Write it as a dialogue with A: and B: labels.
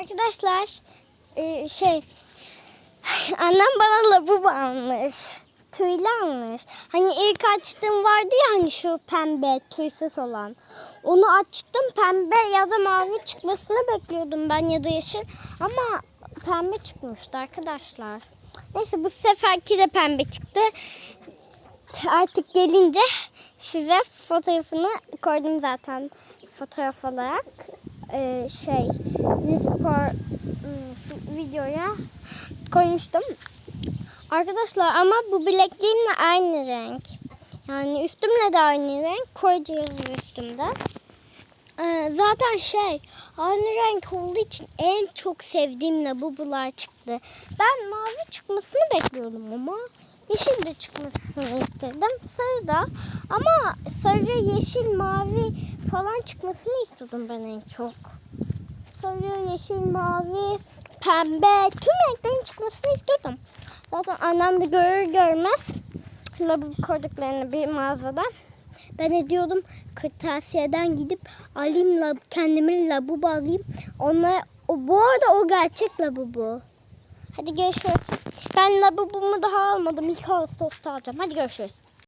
A: Arkadaşlar e, şey annem bana lavabo almış. Tüylü almış. Hani ilk açtığım vardı ya hani şu pembe tüysüz olan. Onu açtım pembe ya da mavi çıkmasını bekliyordum ben ya da yeşil. Ama pembe çıkmıştı arkadaşlar. Neyse bu seferki de pembe çıktı. Artık gelince size fotoğrafını koydum zaten fotoğraf olarak. Ee, şey spor ıı, videoya koymuştum. Arkadaşlar ama bu bilekliğimle aynı renk. Yani üstümle de aynı renk. Yazıyor üstümde. Ee, zaten şey aynı renk olduğu için en çok sevdiğim labubular çıktı. Ben mavi çıkmasını bekliyordum ama yeşil de çıkmasını istedim. Sarı da ama sarı, yeşil, mavi falan çıkmasını istiyordum ben en çok. Sarı, yeşil, mavi, pembe tüm renklerin çıkmasını istiyordum. Zaten annem de görür görmez labubu koyduklarını bir mağazada. Ben de diyordum kırtasiyeden gidip alayım lab, kendime labubu alayım. Onlar, o, bu arada o gerçek labubu. Hadi görüşürüz. Ben labubumu daha almadım. İlk Ağustos'ta alacağım. Hadi görüşürüz.